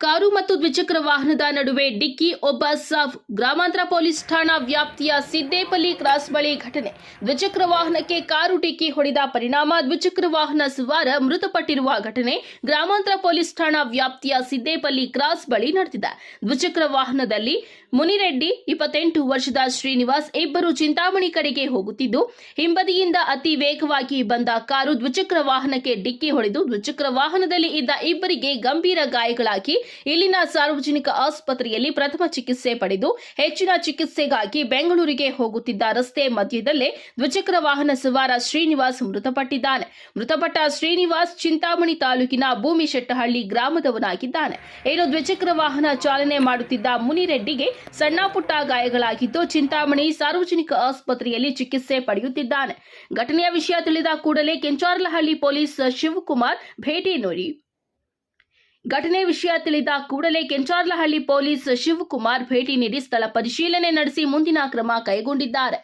Car ಮತ್ತು ದ್ವಿಚಕ್ರ ವಾಹನದ ನಡುವೆ ಡಿಕ್ಕಿ, ಒಬ್ಬ ಸಾಫ್ ಗ್ರಾಮಾಂತರ ಪೊಲೀಸ್ ಠಾಣಾ ವ್ಯಾಪ್ತಿಯ ಸಿದ್ದೇಪಲ್ಲಿ ಕ್ರಾಸ್ ಬಳಿ ಘಟನೆ. ದ್ವಿಚಕ್ರ ವಾಹನಕ್ಕೆ ಕಾರು ಡಿಕ್ಕಿ ಹೊಡೆದ ಪರಿಣಾಮ ದ್ವಿಚಕ್ರ ವಾಹನ ಸವಾರ ಮೃತಪಟ್ಟಿರುವ ಘಟನೆ ಗ್ರಾಮಾಂತರ ಪೊಲೀಸ್ ಠಾಣಾ ವ್ಯಾಪ್ತಿಯ ಸಿದ್ದೇಪಲ್ಲಿ ಕ್ರಾಸ್ ಬಳಿ ನಡೆದಿದೆ. ದ್ವಿಚಕ್ರ ವಾಹನದಲ್ಲಿ ಮುನಿರೆಡ್ಡಿ, ಇಪ್ಪತ್ತೆಂಟು ವರ್ಷದ ಶ್ರೀನಿವಾಸ್ ಇಬ್ಬರು ಚಿಂತಾಮಣಿ ಕಡೆಗೆ ಹೋಗುತ್ತಿದ್ದು, ಹಿಂಬದಿಯಿಂದ ಅತಿ ವೇಗವಾಗಿ ಬಂದ ಕಾರು ದ್ವಿಚಕ್ರ ವಾಹನಕ್ಕೆ ಡಿಕ್ಕಿ ಹೊಡೆದು ದ್ವಿಚಕ್ರ ವಾಹನದಲ್ಲಿ ಇದ್ದ ಇಬ್ಬರಿಗೆ ಗಂಭೀರ ಗಾಯಗಳಾಗಿ ಇಲ್ಲಿನ ಸಾರ್ವಜನಿಕ ಆಸ್ಪತ್ರೆಯಲ್ಲಿ ಪ್ರಥಮ ಚಿಕಿತ್ಸೆ ಪಡೆದು ಹೆಚ್ಚಿನ ಚಿಕಿತ್ಸೆಗಾಗಿ ಬೆಂಗಳೂರಿಗೆ ಹೋಗುತ್ತಿದ್ದ ರಸ್ತೆ ಮಧ್ಯದಲ್ಲೇ ದ್ವಿಚಕ್ರ ವಾಹನ ಸವಾರ ಶ್ರೀನಿವಾಸ್ ಮೃತಪಟ್ಟಿದ್ದಾನೆ. ಮೃತಪಟ್ಟ ಶ್ರೀನಿವಾಸ್ ಚಿಂತಾಮಣಿ ತಾಲೂಕಿನ ಭೂಮಿಶೆಟ್ಟಹಳ್ಳಿ ಗ್ರಾಮದವನಾಗಿದ್ದಾನೆ. ಇನ್ನು ದ್ವಿಚಕ್ರ ವಾಹನ ಚಾಲನೆ ಮಾಡುತ್ತಿದ್ದ ಮುನಿರೆಡ್ಡಿಗೆ ಸಣ್ಣ ಪುಟ್ಟ ಗಾಯಗಳಾಗಿದ್ದು ಚಿಂತಾಮಣಿ ಸಾರ್ವಜನಿಕ ಆಸ್ಪತ್ರೆಯಲ್ಲಿ ಚಿಕಿತ್ಸೆ ಪಡೆಯುತ್ತಿದ್ದಾನೆ. ಘಟನೆಯ ವಿಷಯ ತಿಳಿದ ಕೂಡಲೇ ಕೆಂಚಾರ್ಲಹಳ್ಳಿ ಪೊಲೀಸ್ ಶಿವಕುಮಾರ್ ಭೇಟಿ ನೀಡಿ ಘಟನೆ ವಿಷಯ ತಿಳಿದ ಕೂಡಲೇ ಕೆಂಚಾರ್ಲಹಳ್ಳಿ ಪೊಲೀಸ್ ಶಿವಕುಮಾರ್ ಭೇಟಿ ನೀಡಿ ಸ್ಥಳ ಪರಿಶೀಲನೆ ನಡೆಸಿ ಮುಂದಿನ ಕ್ರಮ ಕೈಗೊಂಡಿದ್ದಾರೆ.